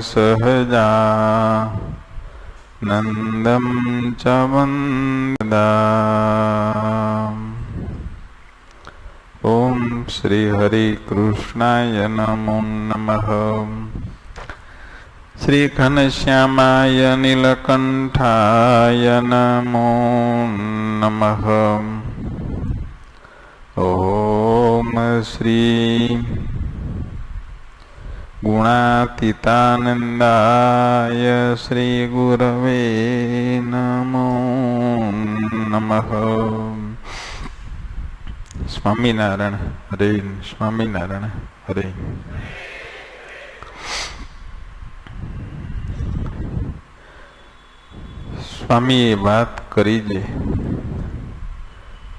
सहजा। नन्दं नन्द ॐ श्रीहरिकृष्णाय नमो नमः। श्रीघनश्यामाय नीलकण्ठाय नमो नमः। ॐ श्री ગુણાતીતાનંદાય શ્રી ગુરવે નમો નમઃ સ્વામિનારાયણ હરે સ્વામિનારાયણ હરે સ્વામીએ વાત કરી છે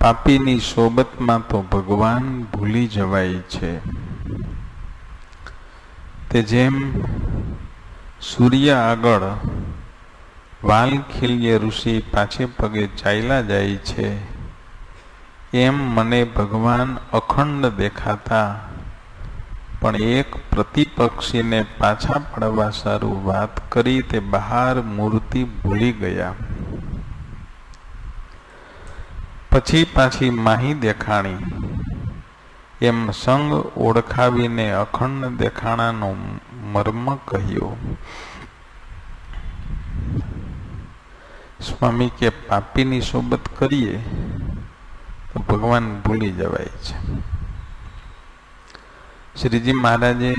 પાપીની સોબતમાં તો ભગવાન ભૂલી જવાય છે. તે જેમ સૂર્ય આગળ વાલ ખીલ્ય ઋષિ પાછે પગે ચાલ્યા જાય છે, એમ મને ભગવાન અખંડ દેખાતા, પણ એક પ્રતિપક્ષીને પાછા પડવા સારું વાત કરી તે બહાર મૂર્તિ ભૂલી ગયા. પછી પાછી માહી દેખાણી. એમ સંગ ઓળખાવીને અખંડ દેખાણાનો મર્મ કહ્યો. સ્વામી કે, પાપીની સોબત કરીએ તો ભગવાન ભૂલી જવાય છે. શ્રીજી મહારાજે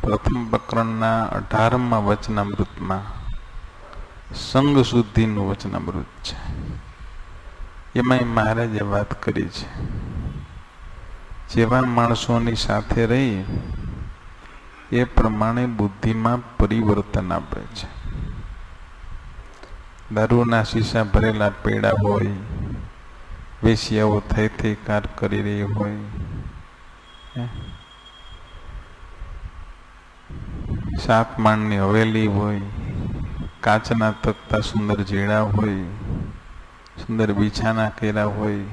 પ્રથમ પ્રકરણના અઢારમાં વચનામૃતમાં સંગ શુદ્ધિનું વચનામૃત છે. એમાં મહારાજે વાત કરી છે. જેવા માણસોની સાથે રહી, એ પ્રમાણે બુદ્ધિમાં પરિવર્તન આપે છે. દારૂના શીશા ભરેલા પેડા હોય, વેશિયાઓ થઈ થઈ કાર કરી રહી હોય સાત માળની હવેલી હોય, કાચના તકતા સુંદર જેડા હોય, સુંદર બિછાના કેરા હોય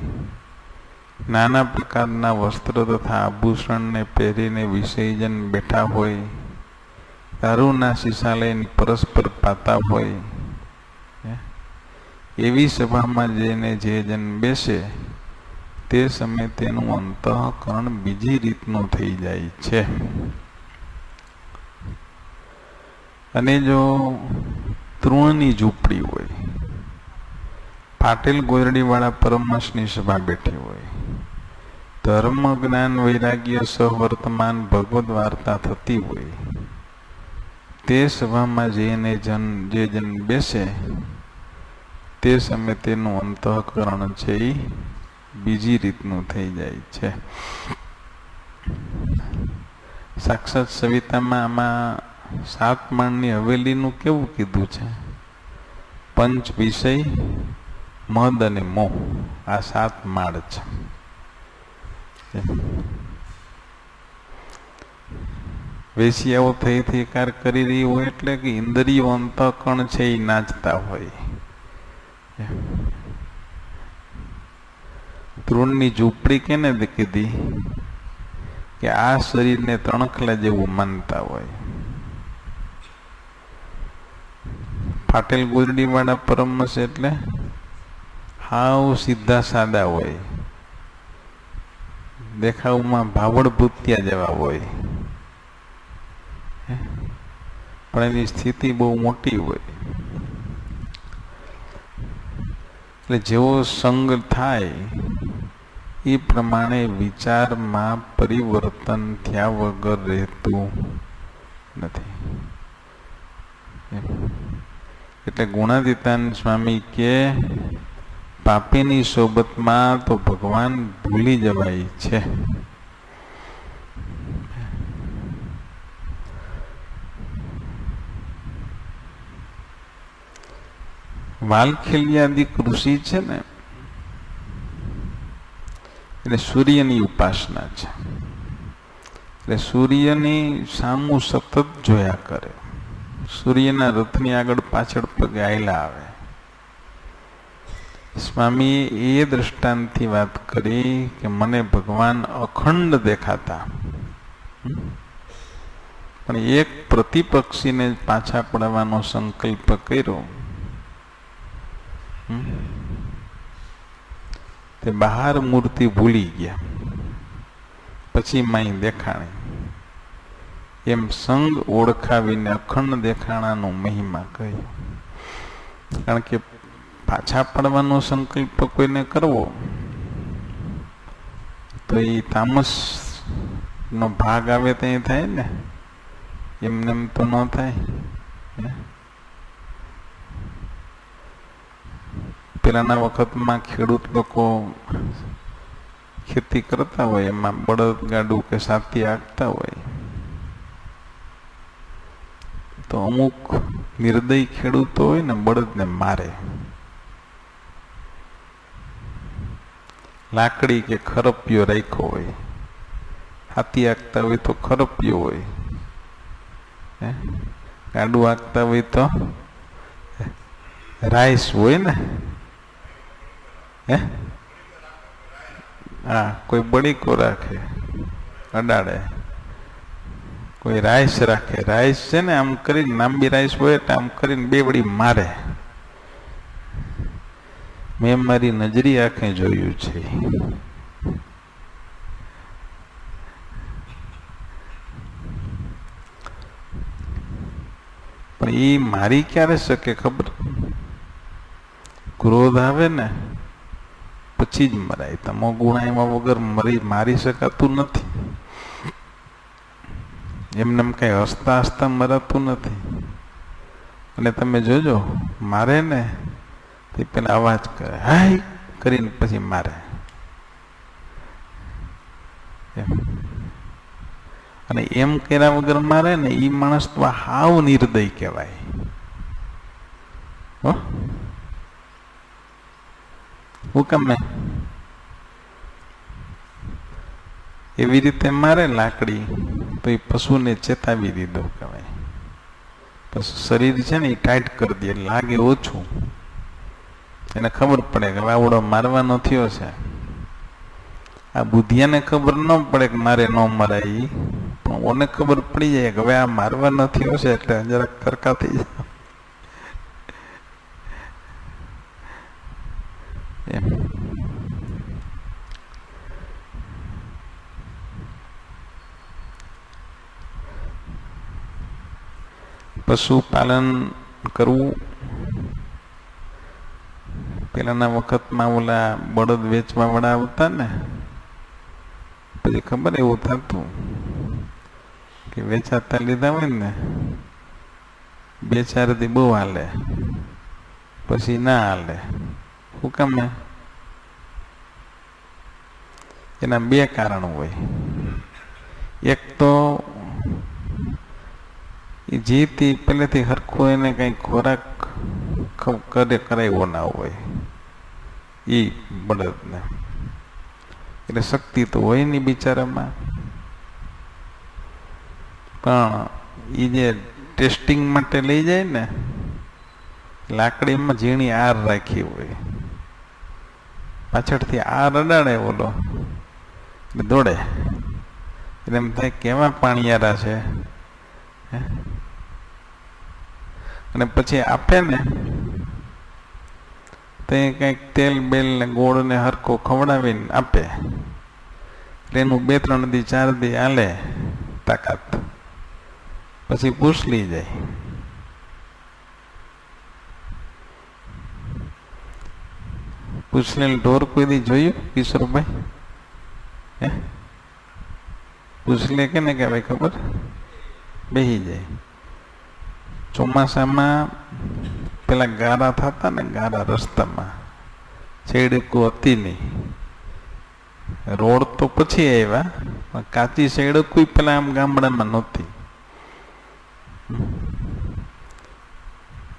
નાના પ્રકારના વસ્ત્ર તથા આભૂષણને પહેરીને વિસર્જન બેઠા હોય, દારૂના શીશા લઈને પરસ્પર પાતા હોય એવી સભામાં જઈને જે જન બેસે, તે સમયે તેનું અંતઃકરણ બીજી રીતનું થઈ જાય છે. અને જો તૃણની ઝૂંપડી હોય, પાટેલ ગોરડીવાળા પરમહંસની સભા બેઠી હોય ધર્મ, જ્ઞાન, વૈરાગ્ય સહવર્તમાન ભગવદ વાર્તા થતી હોય, તે સભામાં જઈને જન, જે જન બેસે, તે સમયે તેનું અંતઃકરણ છે એ બીજી રીતનું થઈ જાય છે. સાક્ષાત સવિતામાં આમાં સાત માળની હવેલીનું કેવું કીધું છે? પંચ વિષય, મદ અને મોહ. આ સાત માળ છે. વેશિયાઓ થઈ થઈ કાર કરી રહી હોય એટલે કે ઇન્દ્રિયો અંતકણ છે એ નાચતા હોય. તૃણની ઝૂંપડી કેને કીધી? કે આ શરીરને તણખલા જેવું માનતા હોય. ફાટેલ ગોદડી વાળા પરમસ એટલે હાવ સીધા સાદા હોય. દેખાવમાં ભાવડ ભૂત્યા જેવા હોય. પણ એની સ્થિતિ બહુ મોટી હોય. એટલે જેવો સંગ થાય એ પ્રમાણે વિચારમાં પરિવર્તન થયા વગર રહેતું નથી. એટલે ગુણાદિતાન સ્વામી કે પાપીની સોબતમાં તો ભગવાન ભૂલી જવાય છે. વાલખેલિયાદી કૃષિ છે ને, એટલે સૂર્યની ઉપાસના છે. એટલે સૂર્યની સામું સતત જોયા કરે. સૂર્યના રથની આગળ પાછળ પગે આયલા આવે. સ્વામીએ એ દ્રષ્ટાંતથી વાત કરી કે મને ભગવાન અખંડ દેખાતા. પણ એક પ્રતિપક્ષીને પાછા પડવાનો સંકલ્પ કર્યો. તે બહાર મૂર્તિ ભૂલી ગયા. પછી માઈ દેખાણી. એમ સંગ ઓળખાવીને અખંડ દેખાણાનો મહિમા કહ્યું કારણ કે પાછા પડવાનો સંકલ્પ કોઈને કરવો, તો એ તામસ નો ભાગ આવે તો એ થાય ને. એમને એમ તો ન થાય. પેલાના વખતમાં ખેડૂત લોકો ખેતી કરતા હોય, એમાં બળદ, ગાડું કે સાથી આપતા હોય. તો અમુક નિર્દય ખેડૂતો હોય ને બળદને મારે. લાકડી કે ખરપિયો રાખ્યો હોય. હાથી આંકતા હોય તો ખરપિયો હોય. ગાડું આંકતા હોય તો રાઈસ હોય ને? હે? હા, કોઈ બળીકો રાખે, અડાડે. કોઈ રાઈસ રાખે. રાઈસ છે ને, આમ કરીને લાંબી રાઈસ હોય એટલે આમ કરીને બે વળી મારે. મેં મારી નજરી આંખે જોયું છે. પણ એ મારી ક્યારે શકે ખબર? ક્રોધ આવે ને, પછી જ મરાય. તમો ગુણાયમાં વગર મરી, મારી શકાતું નથી. એમને એમ કઈ હસતા હસતા મરાતું નથી. અને તમે જોજો, મારે ને તે પેલા અવાજ કરે, હાય! કરીને પછી મારે. અને એમ કર્યા વગર મારે ને એ માણસ તો હાવ નિર્દય કહેવાય. હો? કમે એવી રીતે મારે લાકડી તો એ પશુને ચેતાવી દીધો કહેવાય. પછી શરીર છે ને એ ટાઈટ કરી દે લાગે ઓછું. એને ખબર પડે કે આવડો મારવાનો થયો છે. આ બુદ્ધિયાને ખબર ન પડે કે મારે ન મરાય પણ ઓને ખબર પડી જાય કે હવે આ મારવાનો થયો છે એટલે જરાક કરકા થઈ જાય. એમ. પશુપાલન કરવું પેલાના વખતમાં ઓલા બળદ વેચવા વાળા આવતા ને, પછી ખબર એવું થતું કે વેચાતા લીધા હોય ને, બે ચાર દી બહુ હાલે, પછી ના હાલે. શું કામ એના બે કારણ હોય. એક તો એ જે તે પહેલેથી હરખો એને કંઈ ખોરાક કરે કરાવ્યો ના હોય. એ બળદને એટલે શક્તિ તો હોય નહીં બિચારામાં. પણ એ જે ટેસ્ટિંગ માટે લઈ જાય ને લાકડીમાં ઝીણી આર રાખી હોય. પાછળથી આર અડાડે ઓલો એટલે દોડે. એટલે એમ થાય કેવા પાણીયારા છે? અને પછી આપે ને તો કંઈક તેલ બેલ ને ગોળ ને હરકો ખવડાવીને આપે. એટલે એનું બે ત્રણ દી, ચાર દી આલે તાકાત. પછી પૂછલી જાય. પૂછલેલ ઢોર કોઈ દી જોયું, કિશોરભાઈ? હે? પૂછલે કે ને કે ભાઈ ખબર? બેહી જાય. ચોમાસામાં પેલા ગારા થતા ને ગારા રસ્તામાં શેડકો હતી નહીં. રોડ તો પછી આવ્યા કાચી શેડકો પેલા આમ ગામડામાં નહોતી.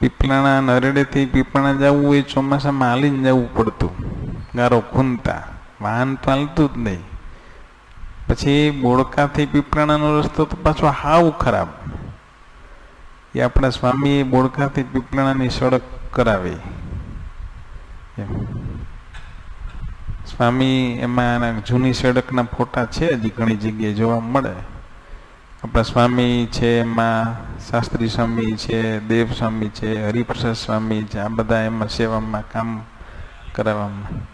પીપળાના નરેડેથી પીપળા જવું હોય ચોમાસામાં હાલીને જવું પડતું. ગારો ખૂનતા, વાહન તો હાલતું જ નહીં. પછી બોડકાથી પીપળાણાનો રસ્તો તો પાછો હાવ ખરાબ. એ આપણા સ્વામીએ બોડકાથી પીપળાની સડક કરાવી. સ્વામી એમાં જૂની સડકના ફોટા છે હજી ઘણી જગ્યાએ જોવા મળે. આપણા સ્વામી છે એમાં શાસ્ત્રી સ્વામી છે, દેવ સ્વામી છે, હરિપ્રસાદ સ્વામી છે, આ બધા એમાં સેવામાં કામ કરાવવામાં.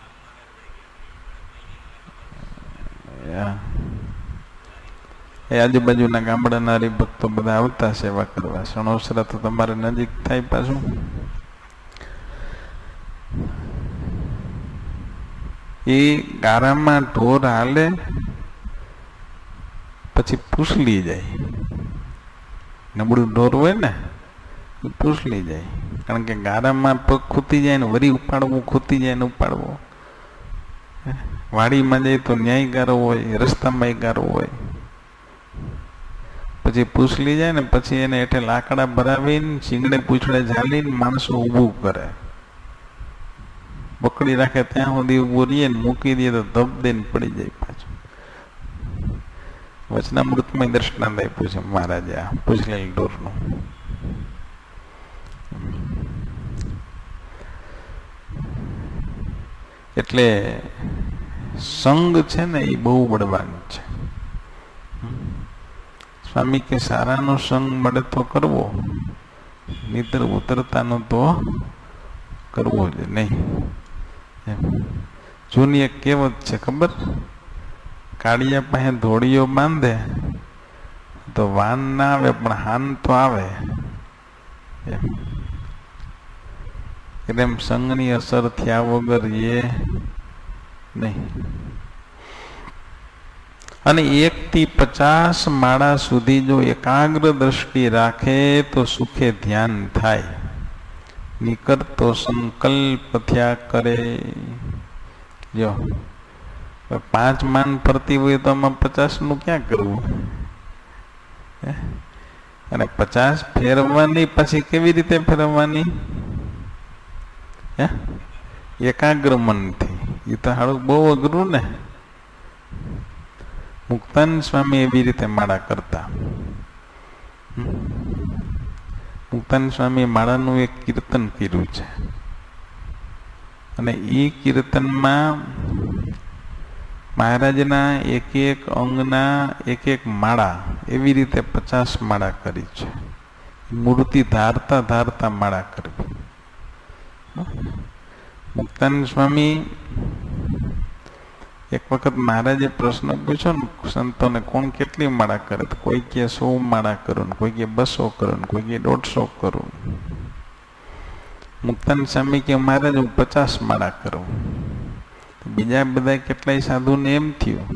એ આજુબાજુના ગામડાના હરિભક્તો બધા આવતા સેવા કરવા. સણોસરા તો તમારે નજીક થાય પાછું. એ ગારામાં ઢોર હાલે, પછી પૂછલી જાય. નબળું ઢોર હોય ને, એ પૂછલી જાય. કારણ કે ગારામાં પગ ખૂતી જાય ને, વરી ઉપાડવું, ખૂતી જાય ને ઉપાડવું. વાડીમાં જાય તો ન્યાય ગારો હોય, રસ્તામાં ગારો હોય. પછી પૂછલી જાય ને, પછી એને હેઠે લાકડા ભરાવીને, શીંગડે પૂછડે ઝાલીને માણસો ઊભું કરે. પકડી રાખે ત્યાં સુધી ઊભું રહીએ ને, મૂકી દઈએ તો ધબ દઈને પડી જાય પાછું. વચનામૃતમાં દ્રષ્ટાંત આપ્યું છે મહારાજે, આ પૂછલેલ ઢોરનું. એટલે સંગ છે ને, એ બહુ બળવાન છે. સ્વામી કે સારાનો સંગ મળે તો કરવો નીતર ઉતરતાનો તો કરવો જ નહીં એમ. જૂની એક કહેવત છે ખબર કાળિયા પાસે ધોળીઓ બાંધે તો વાન ના આવે પણ હાન તો આવે એમ એટલે એમ સંઘની અસર થયા વગર એ નહીં અને એક થી પચાસ માળા સુધી જો એકાગ્ર દ્રષ્ટિ રાખે તો સુખે ધ્યાન થાય. નીકળતો સંકલ્પ થયા કરે. જો, પાંચ માન ફરતી હોય તો આમાં પચાસનું ક્યાં કરવું? અને પચાસ ફેરવવાની પછી કેવી રીતે ફેરવવાની? એકાગ્ર મનથી. એ તો હાડું બહુ અઘરું ને. મુક્તાન સ્વામી એવી રીતે માળા કરતા. મુક્તાન સ્વામી માળાનું એક કીર્તન કર્યું છે. અને એ કીર્તનમાં મહારાજના એક એક અંગના એક એક માળા એવી રીતે પચાસ માળા કરી છે. મૂર્તિ ધારતા ધારતા માળા કરવી. મુક્તાન સ્વામી એક વખત મહારાજે પ્રશ્ન પૂછ્યો ને, સંતોને કોણ કેટલી માળા કરે? કોઈ કે સો માળા કરું ને, કોઈ કે બસો કરું ને, કોઈ કે દોઢસો કરું મુક્તાન સ્વામી કે મહારાજ હું પચાસ માળા કરું. બીજા બધા કેટલાય સાધુને એમ થયું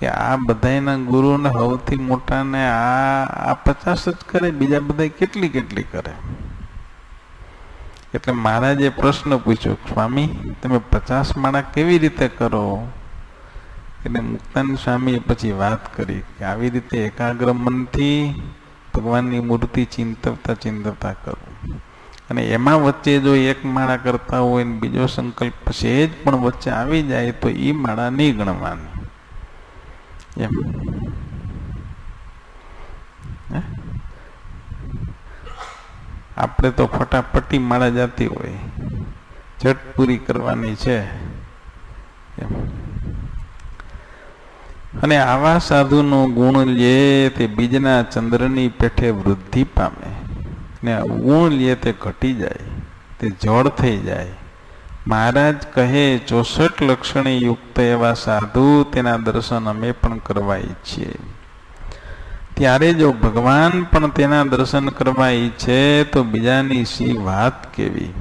કે આ બધાના ગુરુને સૌથી મોટાને આ આ પચાસ જ કરે, બીજા બધા કેટલી કેટલી કરે? એટલે મહારાજે પ્રશ્ન પૂછ્યો, સ્વામી, તમે પચાસ માળા કેવી રીતે કરો? એટલે મુક્તાન સ્વામીએ પછી વાત કરી કે આવી રીતે એકાગ્ર મનથી ભગવાનની મૂર્તિ ચિંતવતા ચિંતવતા કરવું અને એમાં વચ્ચે જો એક માળા કરતા હોય ને બીજો સંકલ્પ સહેજ પણ વચ્ચે આવી જાય તો એ માળા નહીં ગણવાની. એમ. આપણે તો ફટાફટી માળા જાતી હોય. ઝટ પૂરી કરવાની છે. અને આવા સાધુનો ગુણ લે તે બીજના ચંદ્રની પેઠે વૃદ્ધિ પામે. ને ગુણ લે તે ઘટી જાય, તે જળ થઈ જાય. મહારાજ કહે, ચોસઠ લક્ષણે યુક્ત એવા સાધુ તેના દર્શન અમે પણ કરવા ઈચ્છીએ. ત્યારે જો ભગવાન પણ તેના દર્શન કરવા ઈચ્છે, તો બીજાની સી વાત કેવી?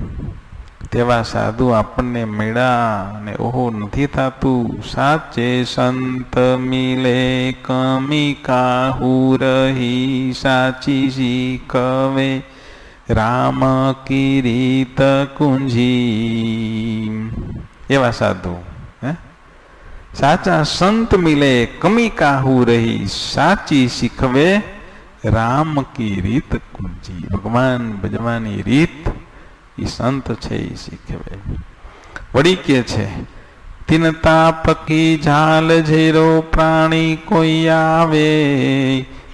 તેવા સાધુ આપણને મળ્યા અને ઓહો, નથી થતું. સાચે સંત મિલે કમી કાહુ સાચી કવે? રામ કિરીત કુંજી. એવા સાધુ. સાચા સંત મિલે કમી કાહુ રહી, સાચી શીખવે રામ કી રીત કુંજી. ભગવાન ભજવાની રીત એ સંત છે એ શીખવે. વળી કે છે તિનતા પકી ઝાલ ઝેરો પ્રાણી કોઈ આવે,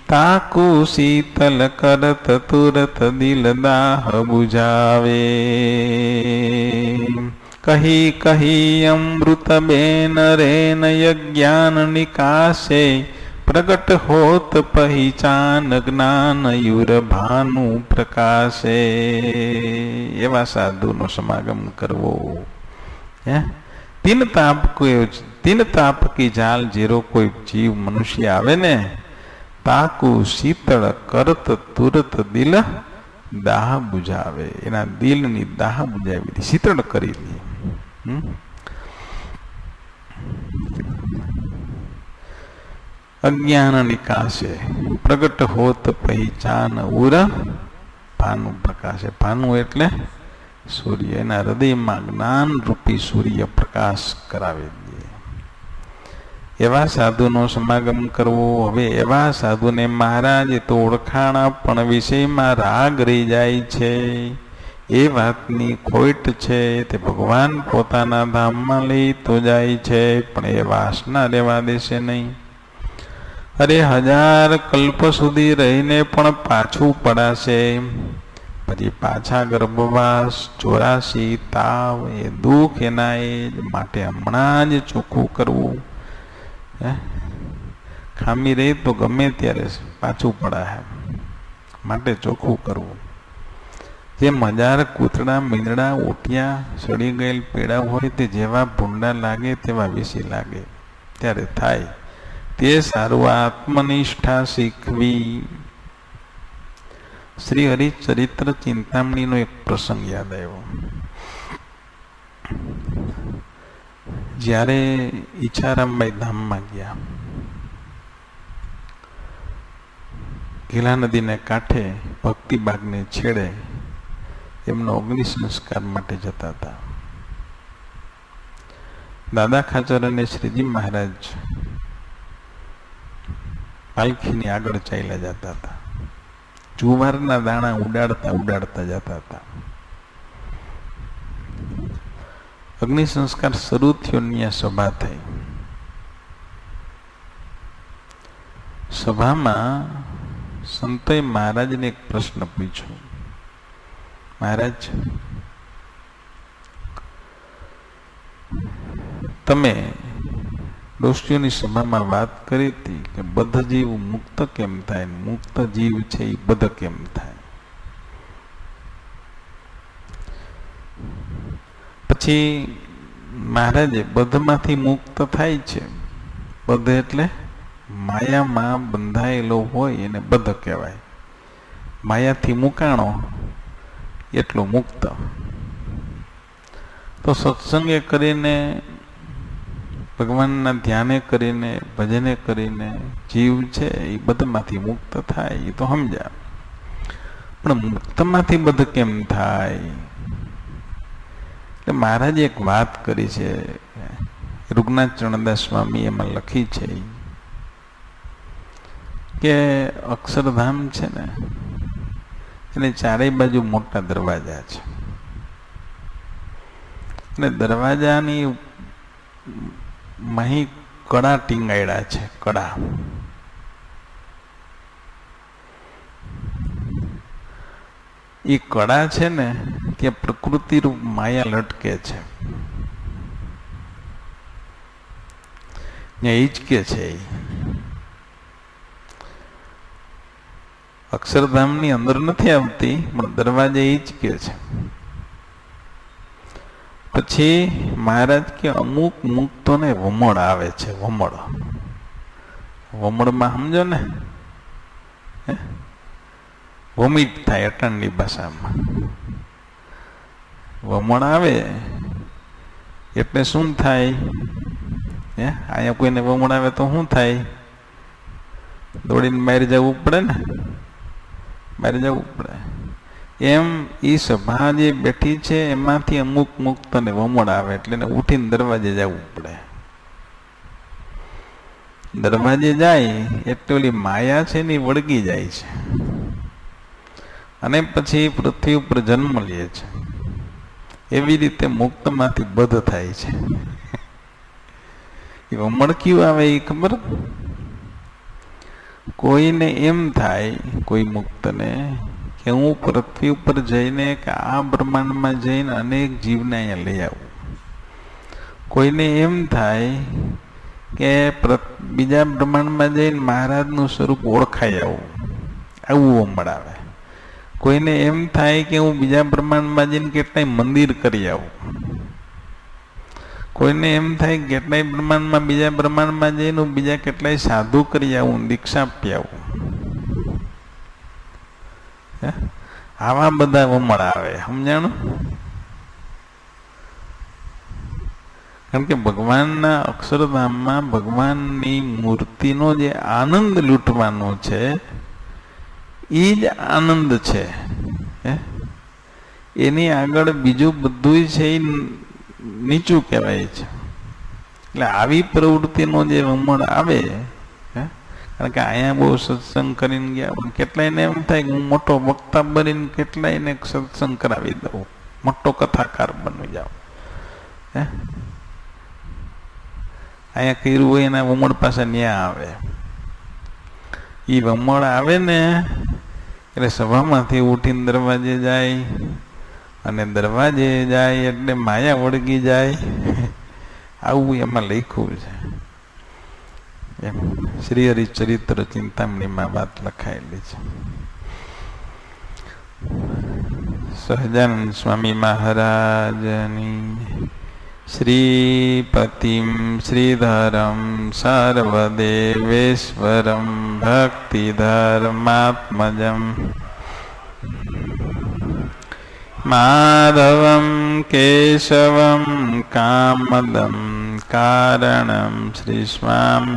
તાકુ શીતલ કરત તુરત દિલ દાહ બુઝાવે કહી કહી અમૃત બેન રેન યજ્ઞાન નિકાશે પ્રગટ હોત પહેચાન જ્ઞાન યુર ભાનુ પ્રકાશે. એવા સાધુનો સમાગમ કરવો. હે? તિન તાપ કોઈ તિન તાપ કી જાલ જેરો કોઈ જીવ મનુષ્ય આવે ને, તાકુ શીતળ કરત તુરત દિલ દાહ બુજાવે. એના દિલની દાહ બુજાવી શીતળ કરી દે? અજ્ઞાન નિકાશે પ્રગટ હોત પહેચાન ઉર, ભાનુ પ્રકાશે. ભાનુ એટલે સૂર્ય. એના હૃદયમાં જ્ઞાન રૂપી સૂર્ય પ્રકાશ કરાવી દે એવા સાધુનો સમાગમ કરવો. હવે એવા સાધુને મહારાજ તો ઓળખાણા પણ વિષયમાં રાગ રહી જાય છે. એ વાતની ખોટ છે તે ભગવાન પોતાના ધામમાં લઈ તો જાય છે, પણ એ વાસના રહેવા દેશે નહીં. અરે હજાર કલ્પ સુધી રહીને પણ પાછું પડાશે. પછી પાછા ગર્ભવાસ ચોરાશી તાવ, એ દુઃખ એના એ માટે હમણાં જ ચોખ્ખું કરવું. હે? ખામી રહે તો ગમે ત્યારે પાછું પડાય. માટે ચોખ્ખું કરવું. જે મજાર કૂતરા, મીંદડા ઓટિયા સડી ગયેલ પેડા હોય તે જેવા ભૂંડા લાગે તેવા વિશે લાગે. ત્યારે થાય. તે સારું આત્મનિષ્ઠા શીખવી. શ્રી હરિચરિત્ર ચિંતામણીનો એક પ્રસંગ યાદ આવ્યો. જ્યારે ઈચ્છારામભાઈ ધામમાં ગયા. ગીલા નદીને કાંઠે ભક્તિબાગને છેડે એમનો અગ્નિ સંસ્કાર માટે જતા હતા. દાદા ખાચર અને શ્રીજી મહારાજ પાલખીની આગળ ચાલ્યા જતા હતા. જુવારના દાણા ઉડાડતા ઉડાડતા જતા હતા. અગ્નિ સંસ્કાર શરૂ થયો ત્યાં સભા થઈ. સભામાં સંતોએ મહારાજને એક પ્રશ્ન પૂછ્યો. મહારાજ. તમે દોષીઓની સભામાં વાત કરી હતી કે બધ જીવ મુક્ત કેમ થાય મુક્ત જીવ છે એ બધ કેમ થાય? પછી મહારાજે બધમાંથી મુક્ત થાય છે. બધ એટલે માયામાં બંધાયેલો હોય એને બધ કહેવાય. માયાથી મુકાણો એટલો મુક્ત. તો સત્સંગે કરીને, ભગવાનના ધ્યાને કરીને, ભજને કરીને જીવ છે એ બધમાંથી મુક્ત થાય એ તો સમજ્યા. પણ મુક્તમાંથી બધું કેમ થાય? એટલે મહારાજે એક વાત કરી છે રૂગનાથ ચરણદાસ સ્વામી એમાં લખી છે કે અક્ષરધામ છે ને એને ચારેય બાજુ મોટા દરવાજા છે. અને દરવાજાની મહી કડા ટીંગાયડા છે કડા એ કડા છે ને ત્યાં પ્રકૃતિ રૂપ માયા લટકે છે. ત્યાં હિચકે છે એ. અક્ષરધામની અંદર નથી આવતી, પણ દરવાજે હિચકે છે. પછી મહારાજ કે અમુક મુક્તોને વમળ આવે છે, વમળ. વમળમાં સમજો ને? વોમિટ થાય અટણની ભાષામાં. વમણ આવે એટલે શું થાય? હે? અહીંયા કોઈને વમણ આવે તો શું થાય? દોડીને બહાર જવું પડે ને? બહાર જવું પડે એમ એ સભા જે બેઠી છે, એમાંથી અમુક મુક્તને વમળ આવે એટલે એને ઉઠીને દરવાજે જવું પડે દરવાજે જાય, એટલે ઓલી માયા છે ને વળગી જાય છે. અને પછી પૃથ્વી ઉપર જન્મ લે છે. એવી રીતે મુક્તમાંથી બધ થાય છે. એ વમળ કયું આવે એ ખબર? કોઈને એમ થાય, કોઈ મુક્તને, કે હું પૃથ્વી ઉપર જઈને કે આ બ્રહ્માંડમાં જઈને અનેક જીવને અહીંયા લઈ આવું. કોઈને એમ થાય કે બીજા બ્રહ્માંડમાં જઈને મહારાજનું સ્વરૂપ ઓળખાઈ આવું આવું મળાવે કોઈને એમ થાય કે હું બીજા બ્રહ્માંડમાં જઈને કેટલાય મંદિર કરી આવું. કોઈને એમ થાય કેટલાય બ્રહ્માંડમાં, બીજા બ્રહ્માંડમાં જઈને હું બીજા કેટલાય સાધુ કરી આવું, દીક્ષા આપી આવું. આવા બધા ઉમળ આવે, સમજાણું? કારણ કે ભગવાનના અક્ષરધામમાં ભગવાનની મૂર્તિનો જે આનંદ લૂંટવાનો છે, એ જ આનંદ છે? એની આગળ બીજું બધું છે નીચું કહેવાય છે. એટલે આવી પ્રવૃત્તિનો જે વમણ આવે કારણ કે અહીંયા બહુ સત્સંગ કરીને ગયા કેટલાયને એમ થાય હું મોટો વક્તા બનીને કેટલાયને સત્સંગ કરાવી દઉં, મોટો કથાકાર બની જાઉં, હે? અહીંયા કર્યું હોય એના વમણ પાસે ન્યા આવે. એ વમળ આવે ને, એટલે સભામાંથી ઉઠીને દરવાજે જાય અને દરવાજે જાય એટલે માયા વળગી જાય. આવું એમાં લખ્યું છે. એમ શ્રી હરિચરિત્ર ચિંતામણીમાં વાત લખાયેલી છે. સહજાનંદ સ્વામી મહારાજની શ્રીપતિમ શ્રીધરમ સર્વદેવેશ્વરમ ભક્તિધર્માત્મજમ माधवं केशवं कामदं कारणं श्रीस्वामि